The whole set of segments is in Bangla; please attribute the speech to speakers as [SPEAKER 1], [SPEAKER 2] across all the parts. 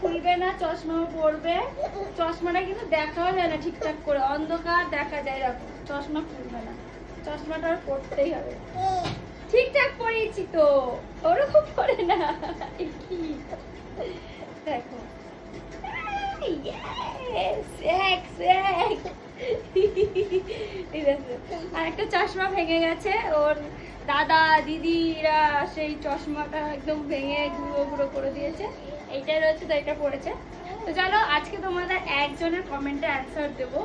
[SPEAKER 1] খুলবে না চশমা পড়বে চশমাটা কিন্তু দেখাও যায় না ঠিকঠাক করে অন্ধকার দেখা যায়। এরকম চশমা খুলবে না। চশমাটা আর পড়তেই হবে। ঠিকঠাক পরিয়েছি তো ওরকম পড়ে না। কি? দেখো। Yes, এক, এক। আর একটা চশমা ভেঙে গেছে। ওর দাদা, দিদিরা সেই চশমাটা একদম ভেঙে গুঁড়ো গুঁড়ো করে দিয়েছে। এইটাই রয়েছে, তো এটা পড়েছে। তো চলো, আজকে তোমাদের একজনের কমেন্টে অ্যান্সার দেবো।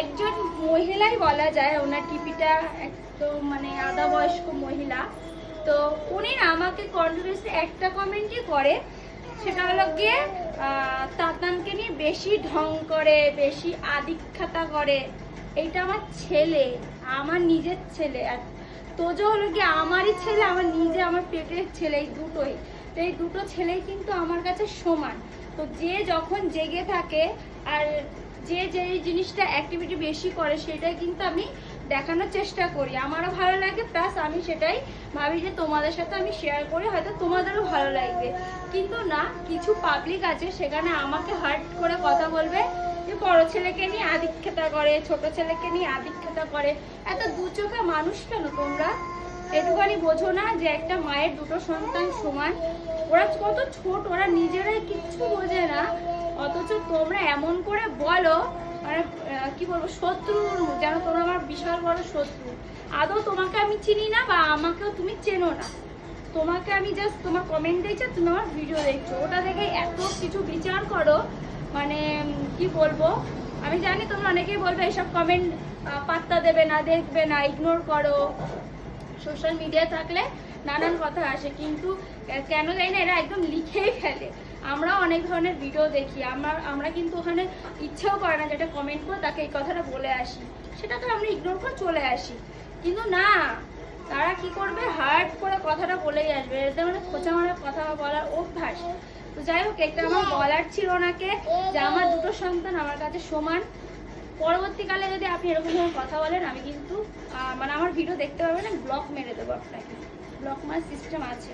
[SPEAKER 1] একজন মহিলাই বলা যায়, ওনার টিপিটা একদম মানে আধা বয়স্ক মহিলা। তো উনি আমাকে কন্টিনিউসলি একটা কমেন্টই করে, সেটা হলো গিয়ে নিয়ে বেশি ঢং করে, বেশি আদিক্ষাতা করে। এইটা আমার ছেলে, আমার নিজের ছেলে। আর তোজো হলো কি আমারই ছেলে, আমার নিজে আমার পেটের ছেলে, এই দুটোই। তো এই দুটো ছেলেই কিন্তু আমার কাছে সমান। তো যে যখন জেগে থাকে আর যে যে জিনিসটা অ্যাক্টিভিটি বেশি করে, সেটাই কিন্তু আমি দেখানোর চেষ্টা করি। আমারও ভালো লাগে প্লাস আমি সেটাই ভাবি যে তোমাদের সাথে আমি শেয়ার করি, হয়তো তোমাদেরও ভালো লাগবে। কিন্তু না, কিছু পাবলিক আছে, সেখানে আমাকে হার্ট করে কথা বলবে, যে বড় ছেলেকে নিয়ে আদিক্ষেতা করে, ছোট ছেলেকে নিয়ে আদিক্ষেতা করে। এত দু চোখে মানুষ কেন তোমরা? এটুখানি বোঝো না যে একটা মায়ের দুটো সন্তান সমান। ওরা কত ছোট, ওরা নিজেরাই কিচ্ছু বোঝে না। অথচ তোমরা এমন করে বলো মানে কি বলব শত্রুর যেন তোমরা আমার বিশাল বড় শত্রু। আদৌ তোমাকে আমি চিনি না বা আমাকেও তুমি চেনো না। তোমাকে আমি জাস্ট তোমার কমেন্ট দেখছ তুমি আমার ভিডিও দেখছ। ওটা দেখে এত কিছু বিচার করো মানে কি বলব? আমি জানি তোমরা অনেকেই বলবে, এসব কমেন্ট পাত্তা দেবে না, দেখবে না ইগনোর করো। সোশ্যাল মিডিয়া থাকলে নানান কথা আসে, কিন্তু কেন জানি না, এরা একদম লিখেই ফেলে। আমরাও অনেক ধরনের ভিডিও দেখি, আমরা আমরা কিন্তু ওখানে ইচ্ছেও করে না যেটা কমেন্ট করে তাকে এই কথাটা বলে আসি। সেটাকে আমরা ইগনোর করে চলে আসি। কিন্তু না, তারা কি করবে? হার্ড করে কথাটা বলেই আসবে। এদের মানে খোঁচা মারা কথা বলার অভ্যাস। তো যাই হোক এটা আমার বলার ছিল ওনাকে যে আমার দুটো সন্তান আমার কাছে সমান। পরবর্তীকালে যদি আপনি এরকম ধরনের কথা বলেন, আমি কিন্তু মানে আমার ভিডিও দেখতে পাবেন না ব্লক মেরে দেবো আপনাকে। ব্লক মার সিস্টেম আছে।